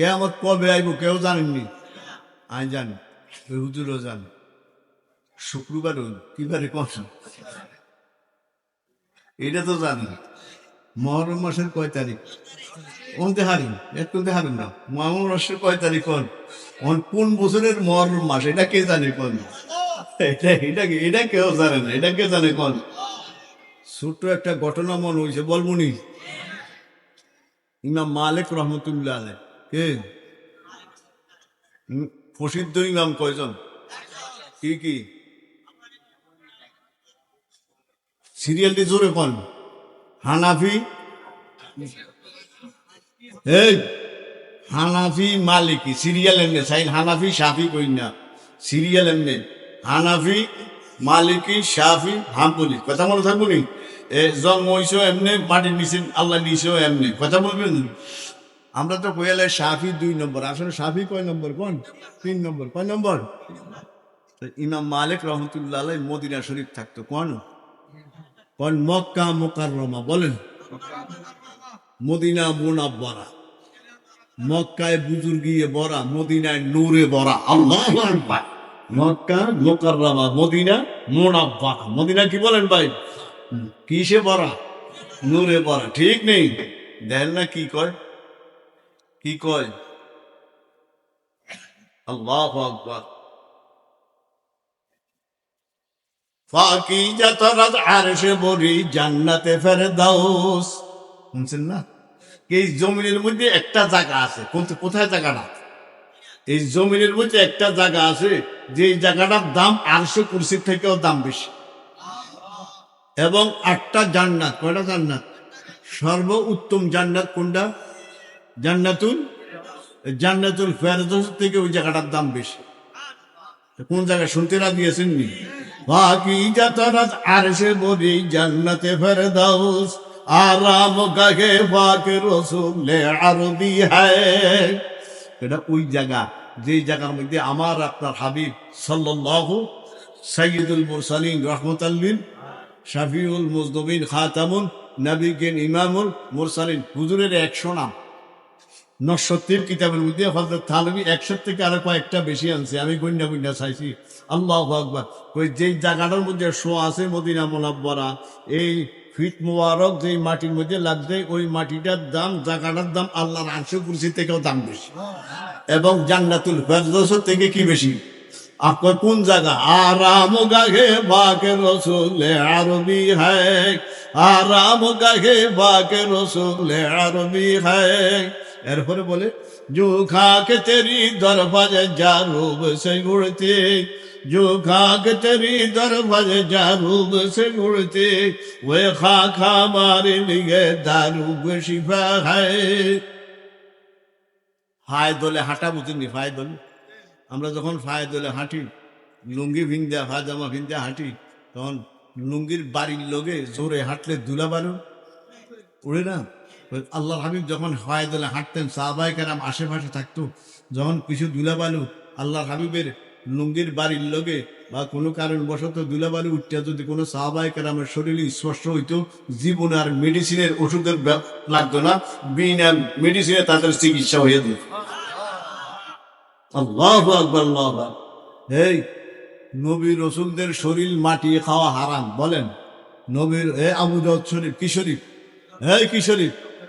কেয়ামত কবে আইব কেউ জানেননি? আমি জানি, হুজুরও জানে। শুক্রবার কিবারে কখন এটা তো জানি। মহরম মাসের কয় তারিখ? কোনতে হারিন এক কোনতে না। মহরম মাসের কয় তারিখ কোন? কোন বছরের মহরম মাস? এটা কে জানে কোন? এটা এটা কি- এটা কেউ জানে না। এটা কে জানে কোন? ছোট্ট একটা ঘটনা মনে হয়েছে বলবনি ইমাম মালিক রহমতুল্লাহ আলাই কে? প্রসিদ্ধ ইমাম কয়জন? কি কি? সিরিয়ালটি জোরে কোন হানাফি? এই, হানাফি মালিকি, সিরিয়াল এমনি, সাইন হানাফি সাফি কই না সিরিয়াল এমনি, হানাফি, মালিকি সাফি হাম্পুলি। কথা মনে থাকব নি? জন্ম হইছেও এমনি, মাটির নিচে, আল্লাহ নিচেও এমনি। কথা বলবেন? আমরা তো কইলে সাফি দুই নম্বর, আসলে সাফি কয় নম্বর কোন? তিন নম্বর, কয় নম্বর? ইমাম মালিক রহমতুল্লাহ মদিনা শরীফ থাকতো কোন? কোন মক্কা মোকাররমা, বলেন। মদিনা মুনাব্বারা। মক্কায় বুজুর্গিয়ে বরা, মদিনায় নূরে বরা, আল্লাহ। মক্কা মোকাররমা, মদিনা মুনাব্বারা। মদিনা কি বলেন ভাই? কিসে বরা? নূরে বরা, ঠিক নেই। দেন না কি কয়? কি কয়? আল্লাহ আকবার। ফাঁকি যাতরাত আরশে বরি জান্নাতে ফেরদাউস। শুনছেন না? এই জমিনের মধ্যে একটা জায়গা আছে। কোন- কোথায় জায়গাটা এই জমিনের মধ্যে একটা জায়গা আছে, যে জায়গাটার দাম আটশো কুরসির থেকেও দাম বেশি। এবং আটটা জান্নাত। কয়টা জান্নাত? সর্ব উত্তম জান্নাত কোনটা? জান্নাতুল জান্নাতুল ফেরদৌস থেকে ওই জায়গাটার দাম বেশি। কোন জায়গায় শুনতে না দিয়েছেন নি? বাকি যাতারাত আরশে বলি, জান্নাতে ফেরদাউস আরাম গাহে বাকে রসুলে আরবি হায়। এটা ওই জায়গা, যে জায়গার মধ্যে আমার আপনার হাবিব সাল্লাল্লাহু সাইয়্যিদুল মুরসালিন রহমতাল্লিন শাফিউল মুজনবিন খাতামুন, নবীগেন ইমামুল মুরসালিন। হুজুরের একশো নাম। নশ্বত্বের কিতাবের মধ্যে হজরত থানবী একশো থেকে আরও কয়েকটা বেশি আনছে। আমি গুন্ডা গন্যা চাইছি। আল্লাহ আকবর। ওই যেই জায়গাটার মধ্যে শো আছে মদিনা মোনাব্বরা, এই ফিট মোবারক যেই মাটির মধ্যে লাগছে, ওই মাটিটার দাম, জায়গাটার দাম আল্লাহর আংশ কুরসি থেকেও দাম বেশি। এবং জান্নাতুল ফেরদৌস থেকে কি বেশি? আপনার কোন জায়গা? আরাম গাহে বাকে রসুলে আরবি হ্যায় আরাম গাহে বাকে রসুলে আরবি হ্যায় এরপরে বলে, জু খাকে তেরি দরবাজে যা রূপ সে গুড়তে জু কে তেরি দরবাজে যা রূপ সে গুড়তে ওয়ে খা খা মারে নিগে দারুগ শিফা হায়। ফায় দোলে হাঁটা বুঝিনি ফায় দলে? আমরা যখন ফায় দলে হাঁটি, লুঙ্গি ভিন্দা ফাজামা ভিন্দা হাঁটি, তখন লুঙ্গির বাড়ির লোকে জোরে হাঁটলে দুলা বাড়ো উড়ে না? আল্লাহ হাবিব যখন ফায় দলে হাঁটতেন সাহবাই কেরাম আশেপাশে থাকতো, যখন কিছু দুলা বালু আল্লাহ হাবিবের লুঙ্গির বাড়ির লোকে বা কোনো কারণবশত দুলাবালু উঠতে যদি কোনো সাহাবাই কেরামের শরীরে স্পর্শ হইতো, জীবন আর মেডিসিনের ওষুধের লাগতো না, বিনা মেডিসিনে তাদের চিকিৎসা হয়ে যেত। এই নবী রসুলদের শরীর মাটি খাওয়া হারাম, বলেন। নবীর, এ আবু শরীফ শরীফ? এই কি শরীফ?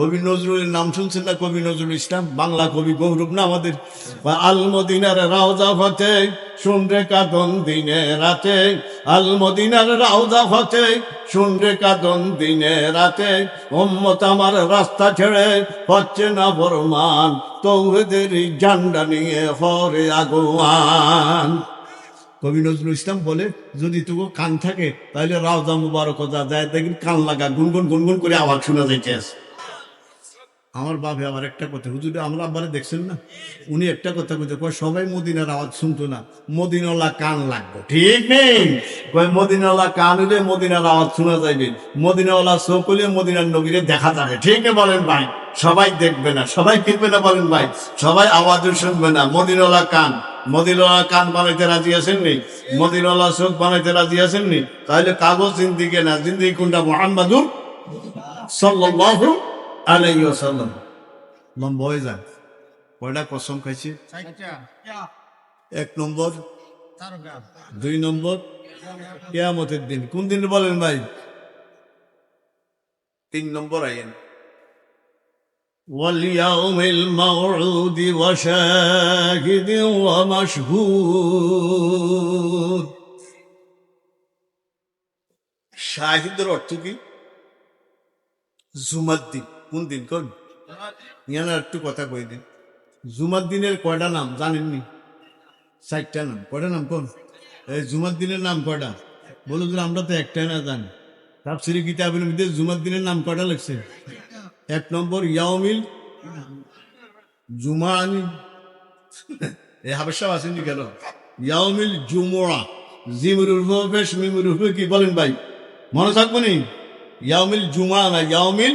কবি নজরুলের নাম শুনছেন না কবি নজরুল ইসলাম? বাংলা কবি গৌরব না আমাদের? বা আল মদিনার রাওজা ফতে শুনরে কাদন দিনে রাতে। আল মদিনার রাওজা ফতে শুনরে কাদন দিনে রাতে। ওম্মত আমার রাস্তা ছেড়ে হচ্ছে না বরমান, তৌহেদের জান্ডা নিয়ে হরে আগুয়ান। কবি নজরুল ইসলাম বলে, যদি তবু কান থাকে, তাহলে রাওজা মুবারক যা যায় দেখবেন কান লাগা, গুনগুন গুনগুন করে আওয়াজ শোনা যাইতে আছে আমার বাপে আবার একটা কথা, হুজুরে আমরা আব্বারে দেখছেন না? উনি একটা কথা কইতে কয়, সবাই মদিনার আওয়াজ শুনতো না, মদিনওয়ালা কান লাগবে। ঠিক নেই? কয়, মদিনাওয়ালা কান হলে মদিনার আওয়াজ শোনা যাইবে। মদিনাওয়ালা চোখ হলে মদিনার নবীরে দেখা যাবে। ঠিক নেই বলেন ভাই? সবাই দেখবে না, সবাই কিনবে না বলেন ভাই? সবাই আওয়াজও শুনবে না। মদিনাওয়ালা কান মদিনাওয়ালা কান বানাইতে রাজি আছেন নি? মদিনাওয়ালা চোখ বানাইতে রাজি আছেন নি? তাহলে কাগজ জিন্দিকে না, জিন্দিগি কোনটা? মোহাম্মদুর সাল্লাল্লাহু আলাইহি ওয়াসাল্লাম লম্বা হয়ে যায় কয়টা কসম খাইছে এক নম্বর দুই নম্বর কেয়ামতের দিন কোন দিন বলেন ভাই তিন নম্বর আইন واليوم الموعود وشاهد ومشهود শাহিদের অর্থ কি জুমার দিন কোন দিন কোন ইয়ানা একটু কথা কই দিন জুমার দিনের কয়টা নাম জানেননি? চারটা নাম। কয়টা নাম কোন? এই জুমার দিনের নাম কয়টা বলো যে আমরা তো একটাই না জানি। তাফসিরি কিতাবের মধ্যে জুমার দিনের নাম কয়টা লাগছে এক নম্বর ইয়াউমিল জুমানি। এই হাবেশা আসেনি কেন? ইয়াউমিল জুমোড়া জিমুর উর্ফে মিমুর উর্ফে কি বলেন ভাই? মনে থাকব নি? ইয়াউমিল জুমা না, ইয়াউমিল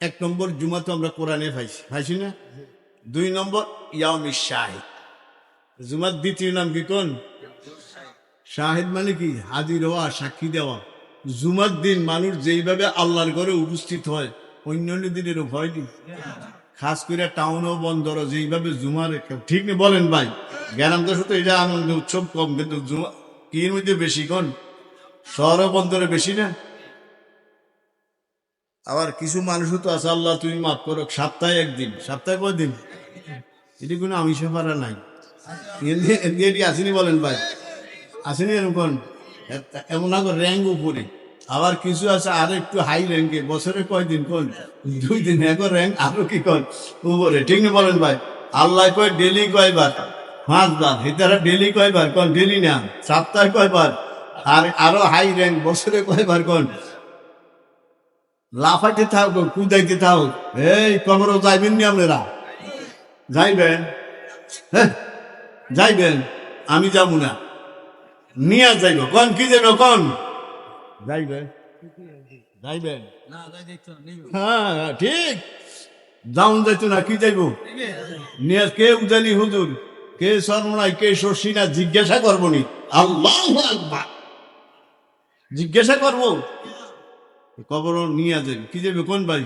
এক নম্বর জুমা তো আমরা কোরআনে পাইছি। পাইছি না? দুই নম্বর ইয়ামি শাহিদ। জুমার দ্বিতীয় নাম কি কোন? শাহিদ মানে কি? হাজির হওয়া, সাক্ষী দেওয়া। জুমার দিন মানুষ যেইভাবে আল্লাহর ঘরে উপস্থিত হয়, অন্যান্য দিনের হয়নি খাস করে টাউন ও বন্দর, যেইভাবে জুমার ঠিক নেই বলেন ভাই? তো শুধু এটা আনন্দ উৎসব কম, কিন্তু জুমা কির মধ্যে বেশি কোন? শহর বন্দরে বেশি না? আবার কিছু মানুষও তো আছে, আল্লাহ তুমি মাফ করো, সপ্তাহে একদিন। সপ্তাহে কয়দিন? এটি কোনো আমিষ পারা নাই। এটি আসেনি বলেন ভাই। আসেনি এরকম? এমন আগে র্যাঙ্ক উপরে। আবার কিছু আছে, আর একটু হাই র্যাঙ্কে বছরে কয়দিন কোন? দুই দিন। এক র্যাঙ্ক আরও কি কন? উপরে। ঠিক না বলেন ভাই? আল্লাহ কয়, ডেলি কয়বার? পাঁচবার। হিতারা ডেলি কয়বার? কোন? ডেলি না। সপ্তাহে কয়বার? আর আরও হাই র্যাঙ্ক বছরে কয়বার কোন? লাফাইতে থাক কুদাইতে থাক এই কবরও যাইবেন নি আপনারা? যাইবেন? হ্যাঁ যাইবেন? আমি যাব না। নিয়ে যাইব। কন কি যাইব কন? যাইবেন? যাইবেন? হ্যাঁ ঠিক। যাউন যাইতো না কি যাইব? নিয়ে কে উজানি হুজুর? কে সর্বনাই কে শশী না জিজ্ঞাসা করব নি। আল্লাহ জিজ্ঞাসা করব? কবর নিয়ে যাবে। কি যাবে কোন ভাই?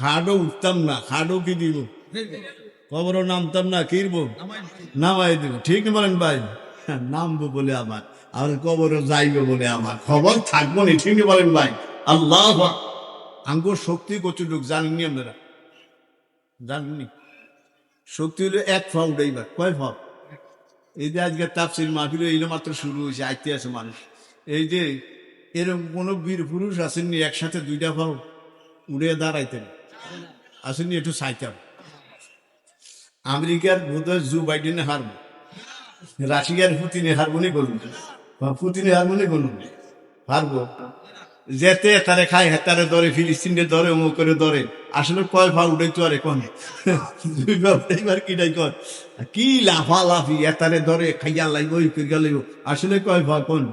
খাডও উঠতাম না খাডও কি দিব? কবর নামতাম না কিরব নামাই দিব। ঠিক বলেন ভাই? নামবো বলে আমার আর কবর যাইবে বলে আমার। খবর থাকব না ঠিক বলেন ভাই? আল্লাহ আঙ্গুর শক্তি কতটুক জানেননি আপনারা? জানেননি? শক্তি হলো এক ফা উঠাইবার কয় ফা এই যে আজকে তাপসির মাহফিল এইটা মাত্র শুরু হয়েছে আইতে আছে মানুষ। এই যে এরকম কোনো বীর পুরুষ আসেননি, একসাথে দুইটা পাও উড়ে দাঁড়াইতেন। আসেননি, একটু চাইতাম আমেরিকার বোধহয় জু বাইডেনে হারব। রাশিয়ার পুতিনে হারবনি করুন বা পুতিনে হারবনি করুন হারবো। যেতে তারে খায় হেতারে ধরে ফিলিস্তিনে ধরে, অমুক করে ধরে। আসলে কয় ফা উঠে তো আর এখন দুই এইবার কিটাই কর কি লাফা লাফি এতারে ধরে, খাইয়া লাগবে ওই করিয়া লাগব আসলে কয় ফা কোন?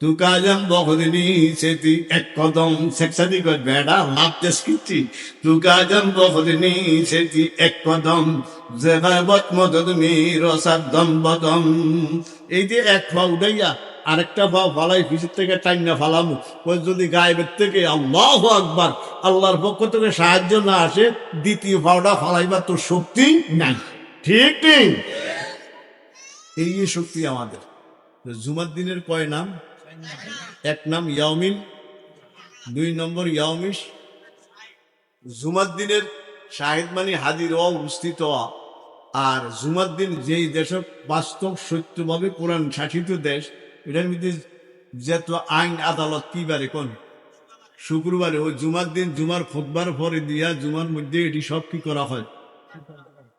তু কাজম বখদিনী সেতি এক কদম সেকসাদি কয় বেড়া লাভতে স্কিতি তু কাজম বখদিনী সেতি এক কদম জেগাবত মদমি রসাদ দম বদম। এই যে এক পা উঠাইয়া আরেকটা পা ফালাই পিছের থেকে টাইনা ফালামু। ওই যদি গায়েবের থেকে আল্লাহ আকবার, আল্লাহর পক্ষ থেকে সাহায্য না আসে, দ্বিতীয় পাওটা ফালাইবার তো শক্তি নাই। ঠিক ঠিক এই শক্তি আমাদের। জুমার দিনের কয় নাম? এক নাম ইয়াউমিন, দুই নম্বর ইয়াউমিস জুমার দিনের শাহিদ মানে হাজির হওয়া উপস্থিত আর জুমার দিন যেই দেশে বাস্তব সত্যভাবে কোরআন শাসিত দেশ, এটার মধ্যে যত আইন আদালত কি বারে কোন? শুক্রবারে ওই জুমার দিন জুমার খোদবার পরে দিয়া জুমার মধ্যে এটি সব কি করা হয়?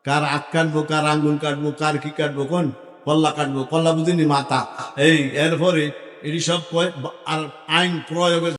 কার আখ কাটবো, কার আঙ্গুল কাটবো, কার কি কাটবো কোন? কল্লা কাটবো কল্লা বুঝিনি মাতা এই, এরপরে এটি সব আর আইন প্রয়োগের